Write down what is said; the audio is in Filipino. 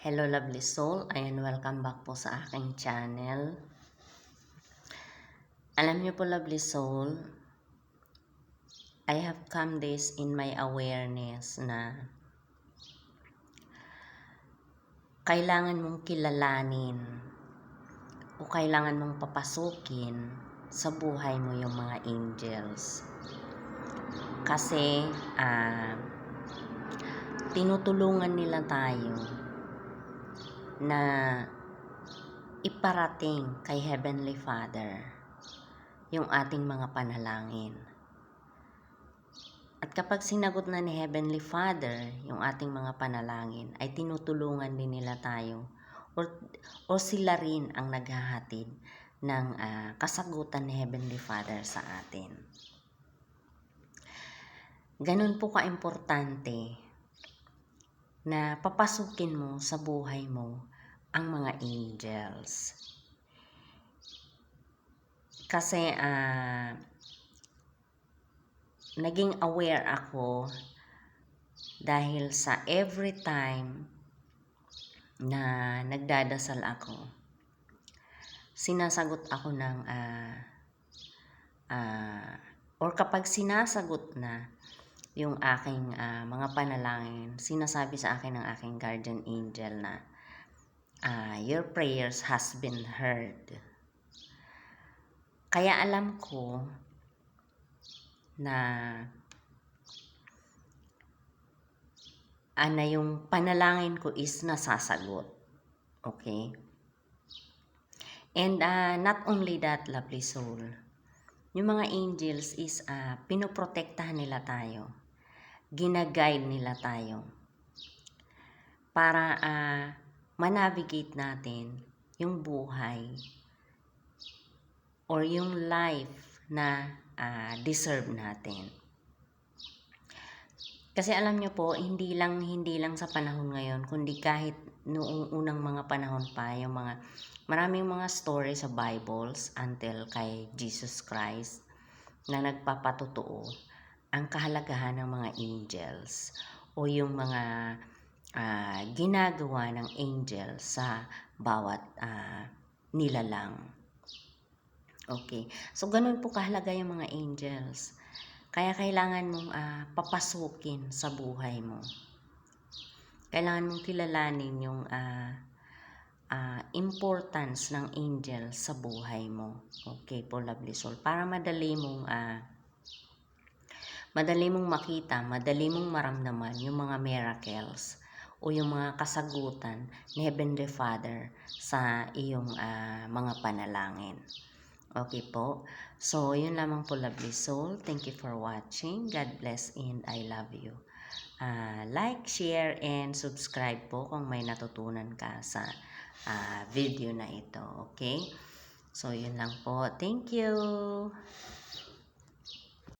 Hello lovely soul, ayan welcome back po sa aking channel. Alam niyo po lovely soul, I have come this in my awareness na kailangan mong kilalanin o kailangan mong papasukin sa buhay mo yung mga angels. Kasi ah tinutulungan nila tayo na iparating kay Heavenly Father yung ating mga panalangin. At kapag sinagot na ni Heavenly Father yung ating mga panalangin, ay tinutulungan din nila tayo or, o sila rin ang naghahatid ng ah, kasagutan ni Heavenly Father sa atin. Ganun po ka-importante na papasukin mo sa buhay mo ang mga angels. Kasi ah naging aware ako dahil sa every time na nagdadasal ako, sinasagot ako ng ah ah, or kapag sinasagot na yung aking ah, mga panalangin, sinasabi sa akin ng aking guardian angel na ah, your prayers has been heard. Kaya alam ko na ana yung panalangin ko is nasasagot. Okay? And ah, not only that, lovely soul, yung mga angels is ah, pinoprotektahan nila tayo. Ginaguide nila tayo. Para ah, manavigate natin yung buhay or yung life na ah, deserve natin. Kasi alam nyo po, hindi lang hindi lang sa panahon ngayon, kundi kahit noong unang mga panahon pa, yung mga maraming mga story sa Bibles until kay Jesus Christ na nagpapatotoo ang kahalagahan ng mga angels o yung mga ah, ginagawa ng angel sa bawat ah, nilalang. Okay. So, ganun po kahalaga yung mga angels. Kaya kailangan mong ah, papasukin sa buhay mo. Kailangan mong kilalanin yung ah, ah, importance ng angel sa buhay mo. Okay po, lovely soul. Para madali mong ah, madali mong makita, madali mong maramdaman yung mga miracles o yung mga kasagutan ni Heavenly Father sa iyong ah, mga panalangin. Okay po. So, yun lamang po, lovely soul. Thank you for watching. God bless and I love you. Ah, like, share, and subscribe po kung may natutunan ka sa ah, video na ito. Okay? So, yun lang po. Thank you.